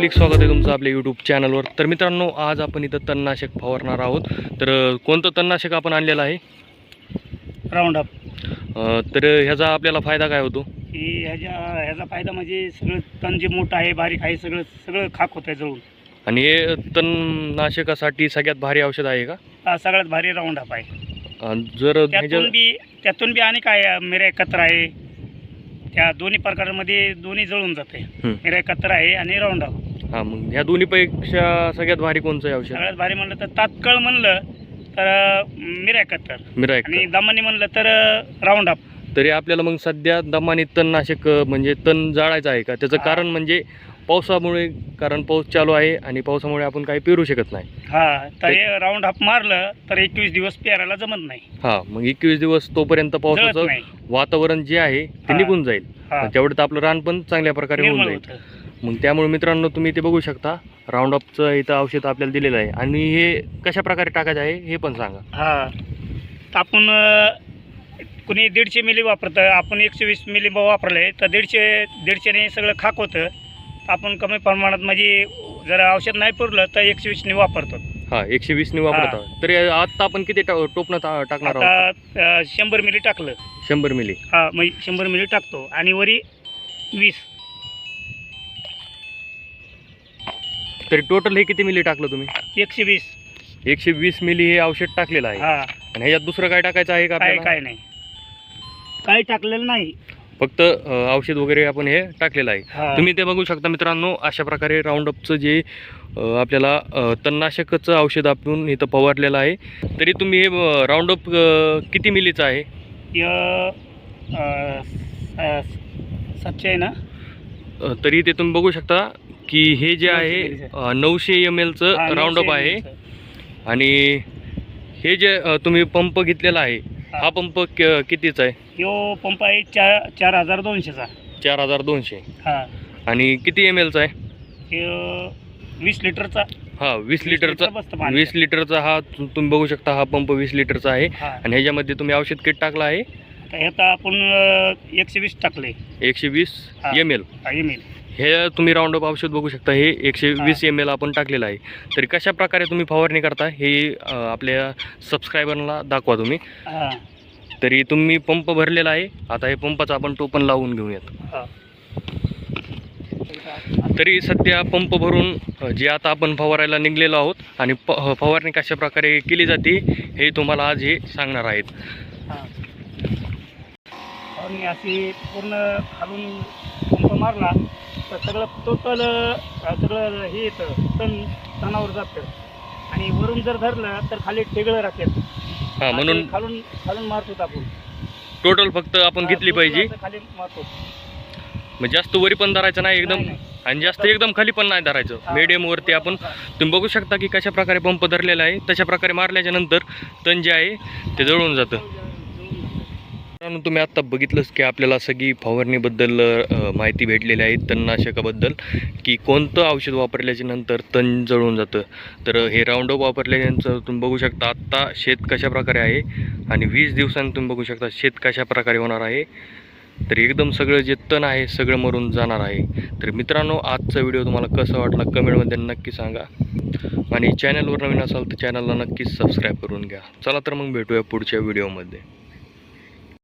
हार्दिक स्वागत आहे तुमचं आपल्या यूट्यूब चॅनलवर तर मित्रांनो आज आपण इथं तणनाशक फवारणार आहोत. तर कोणतं तणनाशक आपण आणलेलं आहे? राऊंड अप तर ह्याचा आपल्याला फायदा काय होतो? ही ह्याच्या ह्याचा फायदा म्हणजे सगळं तण जे मोठं आहे बारीक आहे सगळं सगळं खाक होत आहे जळून. आणि हे तणनाशकासाठी सगळ्यात भारी औषध आहे का? सगळ्यात भारी राऊंड अप आहे. जर त्यातून बी त्यातून बी आणि काय मिऱ्या एकत्र आहे. त्या दोन्ही प्रकारामध्ये दोन्ही जळून जाते. मिऱ्या एकत्र आहे आणि राऊंड अप हां मग ह्या दोन्हीपेक्षा सगळ्यात भारी कोणचं आहे औषध? सगळ्यात भारी म्हणलं तर तात्काळ म्हणलं तर मिऱ्या एकत्र मिरा आणि दमानी म्हणलं तर राऊंड अप. तरी आपल्याला मग सध्या दमाने तणनाशक म्हणजे तण जाळायचं आहे का? त्याचं. कारण म्हणजे पावसामुळे कारण पाऊस चालू आहे आणि पावसामुळे आपण काही पेरू शकत नाही. हा तर हे राऊंड अप मारलं तर एकवीस दिवस पेरायला जमत नाही. हां मग एकवीस दिवस तोपर्यंत जळत पावसाचं नाही. वातावरण जे आहे ते हा. निघून जाईल. हा. तेवढं आपलं रान पण चांगल्या प्रकारे होऊन निर्मळ जाईल. होतं. मग त्यामुळे मित्रांनो तुम्ही ते बघू शकता. राऊंड अपचं इथं औषध आपल्याला दिलेलं आहे. आणि हे कशा प्रकारे टाकायचं आहे हे पण सांगा. हा. आपण कुणी दीडशे मिली वापरतं आपण एकशे वीस मिली वापरले तर दीडशे दीडशेने सगळं खाक होतं. आपण कमी प्रमाणात म्हणजे जर औषध नाही पुरलं तर एकशे वीसने वापरतो. हा एकशे वीसने वापरत. तरी आता आपण किती टोपणं टाकणार आहोत? शंभर मिली टाकलं. शंभर मिली. हा म्हणजे शंभर मिली टाकतो. आणि वरी वीस. तरी टोटल हे किती मिली टाकलं तुम्ही? एकशे वीस. एकशे वीस मिली हे औषध टाकलेलं आहे. हा. आणि ह्याच्यात दुसरं काय टाकायचं आहे का काय आपल्याला? काय नाही. काही टाकलेलं नाही. फक्त अं, औषध वगैरे आपण हे टाकलेलं आहे. हा. तुम्ही ते बघू शकता मित्रांनो अशा प्रकारे राऊंडअपचं जे अं, आपल्याला अं, तणनाशकाचं औषध आपण इथं फवारलेलं आहे. तरी तुम्ही हे राऊंडअप किती मिलीचं आहे? य, अ, स- सातशे आहे ना? अं, तरी ते तुम्ही बघू शकता. की हे जे आहे नऊशे एम एलचं राऊंडअप आहे. आणि हे जे तुम्ही पंप घेतलेला आहे हा. पंप कितीचा आहे? ह्यो पंप आहे चार चार हजार दोनशेचा. चार हजार दोनशे. हा. आणि किती एम एलचा आहे? वीस लिटरचा. हा वीस लिटरचा. वीस लिटरचा हा तु- तुम्ही बघू शकता हा पंप वीस लिटरचा आहे. आणि ह्याच्यामध्ये तुम्ही औषध किट टाकलं आहे. ह्यात आपण एकशे वीस टाकले. एकशे वीस. एम एल एम एल हे तुम्ही राऊंडअप औषध बघू शकता. हे एकशे. वीस एम एल आपण टाकलेलं आहे. तरी कशा प्रकारे तुम्ही फवारणी करता हे आपल्या सबस्क्रायबरला दाखवा तुम्ही. तरी तुम्ही पंप भरलेला आहे. आता हे पंपाचं आपण टोपण लावून घेऊयात. हा. तरी सध्या पंप भरून जे आता आपण फवारायला निघलेलो आहोत आणि प फवारणी कशा प्रकारे केली जाते हे तुम्हाला आज हे सांगणार आहेत. आणि अशी पूर्ण खालून पंप मारला. तर सगळं टोटल सगळं हे येतं तण तणावर जातं. आणि वरून जर धरलं तर खाली ठेगळं राहतात हां म्हणून खालून खालून मारतो आपण. टोटल फक्त आपण घेतली पाहिजे. खाली मारतो. मग जास्त वरी पण धरायचं नाही एकदम. आणि जास्त एकदम खाली पण नाही धरायचं. मीडियम वरती आपण. तुम्ही बघू शकता की कशा प्रकारे पंप धरलेला आहे. तशा प्रकारे मारल्याच्या नंतर तण जे आहे ते जळून जातं. मित्रांनो तुम्ही आत्ता बघितलंच की आपल्याला सगळी फवारणीबद्दल माहिती भेटलेली आहे तणनाशकाबद्दल की कोणतं औषध वापरल्याच्या नंतर तण जळून जातं. तर हे राऊंडअप वापरल्यानंतर तुम्ही बघू शकता आत्ता शेत कशा प्रकारे आहे आणि वीस दिवसांनी तुम्ही बघू शकता शेत कशा प्रकारे होणार आहे. तर एकदम सगळं जे तण आहे सगळं मरून जाणार आहे. तर मित्रांनो आजचा व्हिडिओ तुम्हाला कसा वाटला कमेंटमध्ये नक्की सांगा. आणि चॅनलवर नवीन असाल तर चॅनलला नक्कीच सबस्क्राईब करून घ्या. चला तर मग भेटूया पुढच्या व्हिडिओमध्ये.